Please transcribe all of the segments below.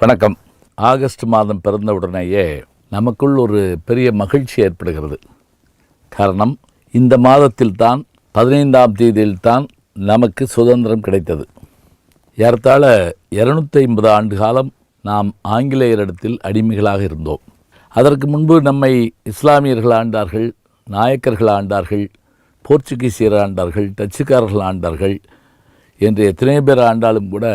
வணக்கம். ஆகஸ்ட் மாதம் பிறந்த உடனேயே நமக்குள் ஒரு பெரிய மகிழ்ச்சி ஏற்படுகிறது. காரணம் இந்த மாதத்தில் தான் பதினைந்தாம் தேதியில் தான் நமக்கு சுதந்திரம் கிடைத்தது. ஏறத்தாழ இரநூத்தி ஐம்பது ஆண்டு காலம் நாம் ஆங்கிலேயரிடத்தில் அடிமைகளாக இருந்தோம். அதற்கு முன்பு நம்மை இஸ்லாமியர்கள் ஆண்டார்கள் நாயக்கர்கள் ஆண்டார்கள் போர்ச்சுகீசியர் ஆண்டார்கள் டச்சுக்காரர்கள் ஆண்டார்கள் என்று எத்தனை பேர் ஆண்டாலும் கூட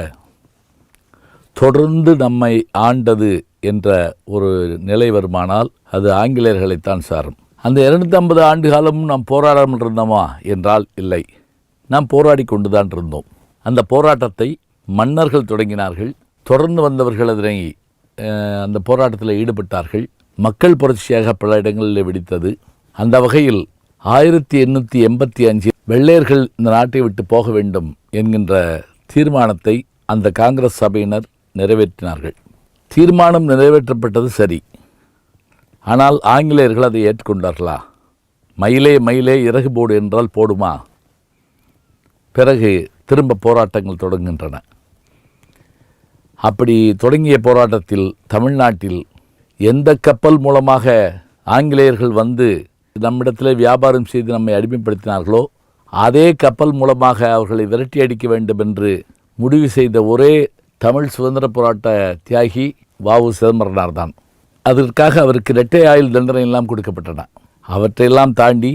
தொடர்ந்து நம்மை ஆண்டது என்ற ஒரு நிலை வருமானால் அது ஆங்கிலேயர்களைத்தான் சாரும். அந்த இரநூத்தி ஐம்பது ஆண்டு காலமும் நாம் போராடாமல் இருந்தோமா என்றால் இல்லை. நாம் போராடி கொண்டு தான் இருந்தோம். அந்த போராட்டத்தை மன்னர்கள் தொடங்கினார்கள். தொடர்ந்து வந்தவர்கள் அதனை அந்த போராட்டத்தில் ஈடுபட்டார்கள். மக்கள் புரட்சியாக பல இடங்களில் வெடித்தது. அந்த வகையில் ஆயிரத்தி எண்ணூற்றி எண்பத்தி அஞ்சில் வெள்ளையர்கள் இந்த நாட்டை விட்டு போக வேண்டும் என்கின்ற தீர்மானத்தை அந்த காங்கிரஸ் சபையினர் நிறைவேற்றினார்கள். தீர்மானம் நிறைவேற்றப்பட்டது சரி. ஆனால் ஆங்கிலேயர்கள் அதை ஏற்றுக்கொண்டார்களா? மயிலே மயிலே இறகு போடு என்றால் போடுமா? பிறகு திரும்ப போராட்டங்கள் தொடங்குகின்றன. அப்படி தொடங்கிய போராட்டத்தில் தமிழ்நாட்டில் எந்த கப்பல் மூலமாக ஆங்கிலேயர்கள் வந்து நம்மிடத்தில் வியாபாரம் செய்து நம்மை அடிமைப்படுத்தினார்களோ அதே கப்பல் மூலமாக அவர்களை விரட்டி அடிக்க வேண்டும் என்று முடிவு செய்த ஒரே தமிழ் சுதந்திர போராட்ட தியாகி வாவு சிதம்பரனார் தான் அதற்காக அவருக்கு இரட்டை ஆயுள் தண்டனை எல்லாம் கொடுக்கப்பட்டன. அவற்றையெல்லாம் தாண்டி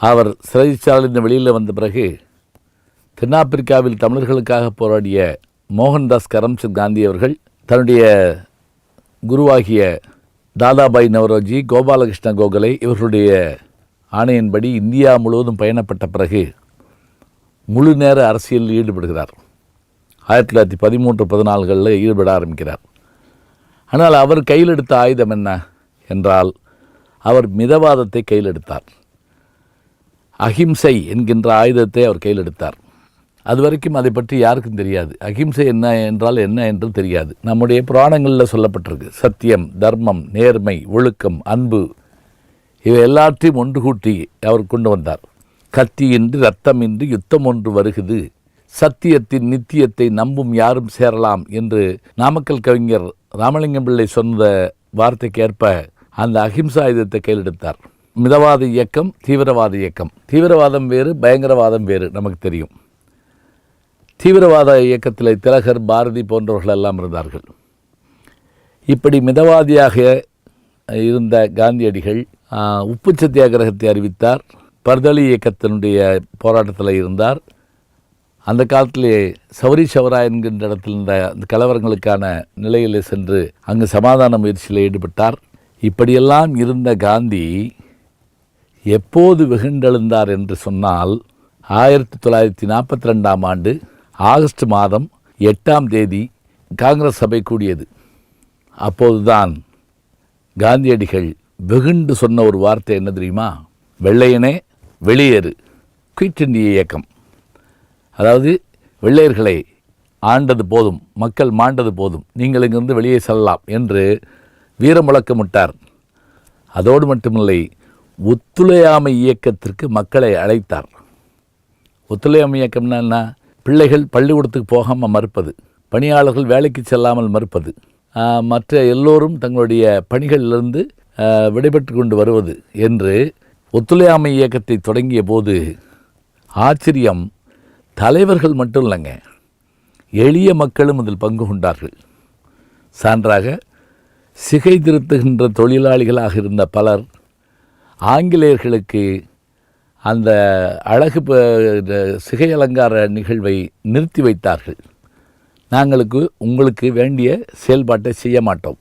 அவர் சிறைச்சாலையின் வெளியில் வந்த பிறகு தென்னாப்பிரிக்காவில் தமிழர்களுக்காக போராடிய மோகன்தாஸ் கரம்சந்த் காந்தி அவர்கள் தன்னுடைய குருவாகிய தாதாபாய் நவரோஜி கோபாலகிருஷ்ண கோகலே இவர்களுடைய ஆணையின்படி இந்தியா முழுவதும் பயணப்பட்ட பிறகு முழு நேர அரசியலில் ஈடுபடுகிறார். ஆயிரத்தி தொள்ளாயிரத்தி பதிமூன்று பதினால்களில் ஈடுபட ஆரம்பிக்கிறார். ஆனால் அவர் கையில் எடுத்த ஆயுதம் என்ன என்றால் அவர் மிதவாதத்தை கையில் எடுத்தார் அஹிம்சை என்கின்ற ஆயுதத்தை அவர் கையில் எடுத்தார் அது வரைக்கும் அதை பற்றி யாருக்கும் தெரியாது. அஹிம்சை என்ன என்றால் என்ன என்று தெரியாது. நம்முடைய புராணங்களில் சொல்லப்பட்டிருக்கு. சத்தியம் தர்மம் நேர்மை ஒழுக்கம் அன்பு இவை எல்லாற்றையும் ஒன்று கூட்டி அவர் கொண்டு வந்தார். கத்தியின்றி ரத்தமின்றி யுத்தம் ஒன்று வருகுது. சத்தியத்தின் நித்தியத்தை நம்பும் யாரும் சேரலாம் என்று நாமக்கல் கவிஞர் ராமலிங்கம் பிள்ளை சொன்ன வார்த்தைக்கேற்ப அந்த அஹிம்சா ஆயுதத்தை கையில் மிதவாத இயக்கம் தீவிரவாத இயக்கம். தீவிரவாதம் வேறு பயங்கரவாதம் வேறு நமக்கு தெரியும். தீவிரவாத இயக்கத்தில் திலகர் பாரதி போன்றவர்கள் எல்லாம் இருந்தார்கள். இப்படி மிதவாதியாக இருந்த காந்தியடிகள் உப்பு சத்தியாகிரகத்தை அறிவித்தார். பர்தளி இயக்கத்தினுடைய போராட்டத்தில் இருந்தார். அந்த காலத்திலே சௌரி சவரா என்கின்ற இடத்தில் இருந்த அந்த கலவரங்களுக்கான நிலையில் சென்று அங்கு சமாதான முயற்சியில் ஈடுபட்டார். இப்படியெல்லாம் இருந்த காந்தி எப்போது வெகுண்டெழுந்தார் என்று சொன்னால் ஆயிரத்தி தொள்ளாயிரத்தி நாற்பத்தி ரெண்டாம் ஆண்டு ஆகஸ்ட் மாதம் எட்டாம் தேதி காங்கிரஸ் சபை கூடியது. அப்போதுதான் காந்தியடிகள் வெகுண்டு சொன்ன ஒரு வார்த்தை என்ன தெரியுமா? வெள்ளையனே வெளியேறு. குயிட் இந்திய இயக்கம். அதாவது வெள்ளையர்களை ஆண்டது போதும் மக்கள் மாண்டது போதும் நீங்கள் இங்கிருந்து வெளியே செல்லலாம் என்று வீரமுழக்கமிட்டார் அதோடு மட்டுமில்லை ஒத்துழையாமை இயக்கத்திற்கு மக்களை அழைத்தார். ஒத்துழையாமை இயக்கம்னா என்ன? பிள்ளைகள் பள்ளிக்கூடத்துக்கு போகாமல் மறுப்பது பணியாளர்கள் வேலைக்கு செல்லாமல் மறுப்பது மற்ற எல்லோரும் தங்களுடைய பணிகளிலிருந்து விடைபெற்று கொண்டு வருவது என்று ஒத்துழையாமை இயக்கத்தை தொடங்கிய போது ஆச்சரியம் தலைவர்கள் மட்டும் இல்லைங்க எளிய மக்களும் அதில் பங்கு கொண்டார்கள். சான்றாக சிகை திருத்துகின்ற தொழிலாளிகளாக இருந்த பலர் ஆங்கிலேயர்களுக்கு அந்த அழகு சிகை அலங்கார நிகழ்வை நிறுத்தி வைத்தார்கள். நாங்களுக்கு உங்களுக்கு வேண்டிய செயல்பாட்டை செய்ய மாட்டோம்.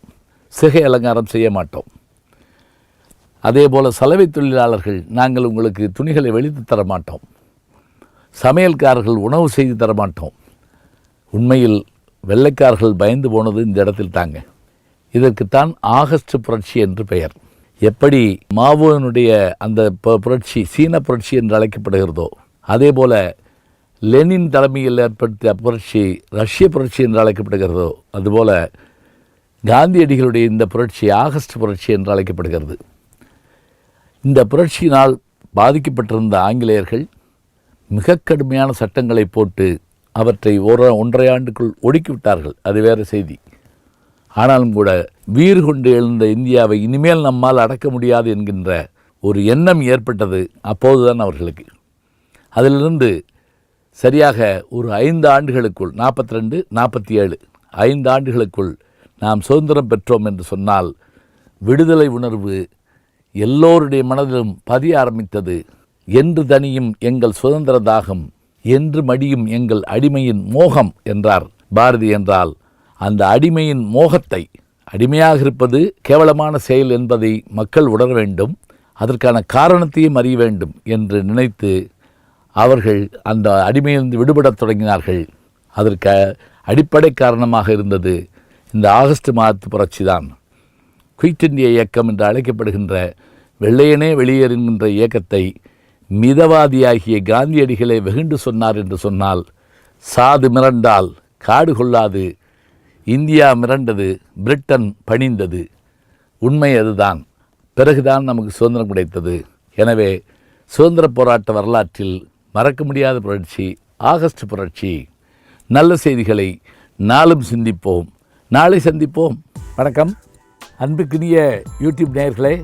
சிகை அலங்காரம் செய்ய மாட்டோம். அதே போல் சலவை தொழிலாளர்கள் நாங்கள் உங்களுக்கு துணிகளை வெளித்து தர மாட்டோம். சமையல்காரர்கள் உணவு செய்து தர மாட்டோம் உண்மையில் வெள்ளைக்காரர்கள் பயந்து போனது இந்த இடத்தில் தாங்க. இதற்குத்தான் ஆகஸ்ட் புரட்சி என்று பெயர். எப்படி மாவோனுடைய அந்த புரட்சி சீன புரட்சி என்று அழைக்கப்படுகிறதோ அதே போல லெனின் தலைமையில் ஏற்படுத்திய புரட்சி ரஷ்ய புரட்சி என்று அழைக்கப்படுகிறதோ அதுபோல காந்தியடிகளுடைய இந்த புரட்சி ஆகஸ்ட் புரட்சி என்று அழைக்கப்படுகிறது. இந்த புரட்சியினால் பாதிக்கப்பட்டிருந்த ஆங்கிலேயர்கள் மிக கடுமையான சட்டங்களை போட்டு அவற்றை ஒரு ஒன்றரை ஆண்டுக்குள் ஒடுக்கிவிட்டார்கள். அது வேறு செய்தி. ஆனாலும் கூட வீறு கொண்டு எழுந்த இந்தியாவை இனிமேல் நம்மால் அடக்க முடியாது என்கின்ற ஒரு எண்ணம் ஏற்பட்டது அப்போதுதான் அவர்களுக்கு. அதிலிருந்து சரியாக ஒரு ஐந்து ஆண்டுகளுக்குள் நாற்பத்தி ரெண்டு நாற்பத்தி ஏழு ஐந்து ஆண்டுகளுக்குள் நாம் சுதந்திரம் பெற்றோம் என்று சொன்னால் விடுதலை உணர்வு எல்லோருடைய மனதிலும் பதிய ஆரம்பித்தது என்று தனியும் எங்கள் சுதந்திர தாகம் என்று மடியும் எங்கள் அடிமையின் மோகம் என்றார். பாரதி என்றால் அந்த அடிமையின் மோகத்தை அடிமையாக இருப்பது கேவலமான செயல் என்பதை மக்கள் உணர வேண்டும் அதற்கான காரணத்தையும் அறிய வேண்டும் என்று நினைத்து அவர்கள் அந்த அடிமையிலிருந்து விடுபடத் தொடங்கினார்கள். அதற்கு அடிப்படை காரணமாக இருந்தது இந்த ஆகஸ்ட் மாதத்து புரட்சி தான் குயிட் இந்திய இயக்கம் என்று அழைக்கப்படுகின்ற வெள்ளையனே வெளியேறுகின்ற இயக்கத்தை மிதவாதியாகிய காந்தியடிகளை வெகுண்டு சொன்னார் என்று சொன்னால் சாது மிரண்டால் காடு கொள்ளாது இந்தியா மிரண்டது பிரிட்டன் பணிந்தது. உண்மை அதுதான். பிறகுதான் நமக்கு சுதந்திரம் கிடைத்தது. எனவே சுதந்திர போராட்ட வரலாற்றில் மறக்க முடியாத புரட்சி ஆகஸ்ட் புரட்சி. நல்ல செய்திகளை நாளும் சிந்திப்போம். நாளை சந்திப்போம். வணக்கம். அன்புக்குரிய யூடியூப் நேயர்களே